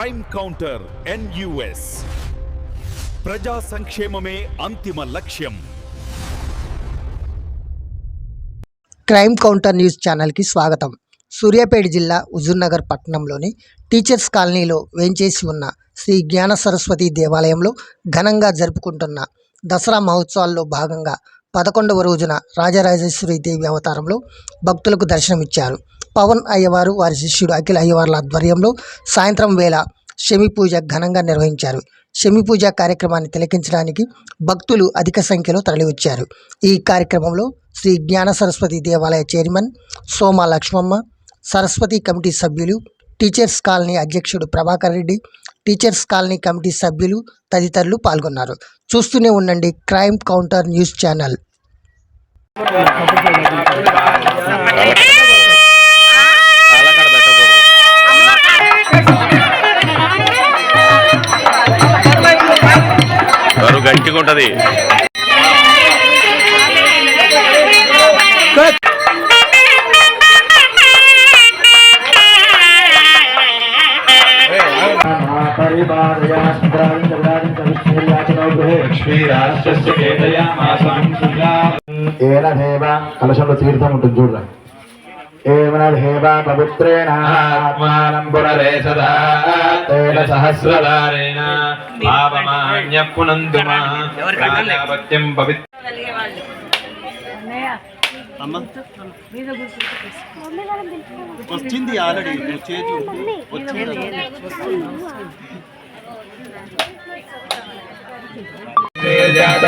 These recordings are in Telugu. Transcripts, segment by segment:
క్రైమ్ కౌంటర్ ఎన్యుఎస్ ప్రజా సంక్షేమమే అంతిమ లక్ష్యం. క్రైమ్ కౌంటర్ న్యూస్ ఛానల్కి స్వాగతం. సూర్యాపేట జిల్లా హుజూర్నగర్ పట్టణంలోని టీచర్స్ కాలనీలో వేంచేసి ఉన్న శ్రీ జ్ఞాన సరస్వతి దేవాలయంలో ఘనంగా జరుపుకుంటున్న దసరా మహోత్సవాల్లో భాగంగా పదకొండవ రోజున రాజరాజేశ్వరి దేవి అవతారంలో భక్తులకు దర్శనమిచ్చారు. పవన్ అయ్యవారు వారి శిష్యుడు అఖిల అయ్యవార్ల ఆధ్వర్యంలో సాయంత్రం వేళ శమి పూజ ఘనంగా నిర్వహించారు. శమి పూజ కార్యక్రమాన్ని తిలకించడానికి భక్తులు అధిక సంఖ్యలో తరలివచ్చారు. ఈ కార్యక్రమంలో శ్రీ జ్ఞాన సరస్వతి దేవాలయ చైర్మన్ సోమ లక్ష్మమ్మ సరస్వతి కమిటీ సభ్యులు టీచర్స్ కాలనీ అధ్యక్షుడు Prabhakar Reddy teachers colony committee సభ్యులు తదితరులు పాల్గొన్నారు. చూస్తూనే ఉండండి క్రైమ్ కౌంటర్ న్యూస్ ఛానల్. గట్టిగా ఉంటుంది లక్ష్మీరాష్ట్రస్య కలశంలో తీర్థం ఉంటుంది చూడరా ఏమన దేవ పవిత్రేణ ఆత్మానం పునరేసదా తేన సహస్రధారేణ పాపమాన్య పునందుమా రాజాపత్యం పవిత్ర వచ్చింది ఆల్రెడీ నువ్వు చేతి వచ్చింది.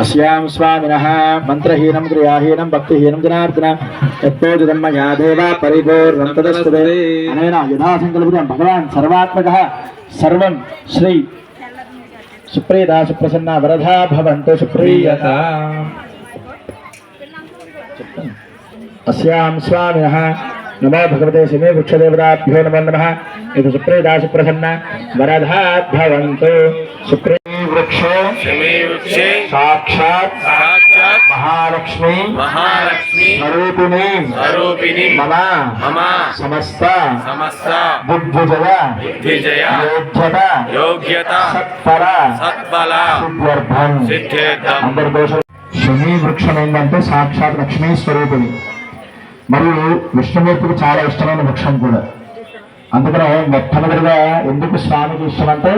अस्यां स्वामिनः मन्त्रहीनं क्रियाहीनं, भक्तिहीनं, जनार्दन। यत्पूजितं मया देव परिपूर्णं तदस्तु अनेन यदा सङ्कल्पितं भगवान् सर्वात्मकः। सर्वं श्री सुप्रीता सुप्रसन्ना वरधा भवन्तु सुप्रीयता। अस्यां स्वामिनः, नमो भगवते शिवे वृक्षदेवताभ्यो नमो नमः। इति सुप्रीता सुप्रसन्ना वरधा भवन्तु सुप्रिया వృక్షే సాక్షాత్ అందరి దోషం వృక్షం ఏంటంటే సాక్షాత్ లక్ష్మీ స్వరూపిణి. మరియు విష్ణుమూర్తికి చాలా ఇష్టమైన వృక్షం కూడా. అందుకనే మొట్టమొదటిగా ఎందుకు స్వామికి ఇష్టం అంటే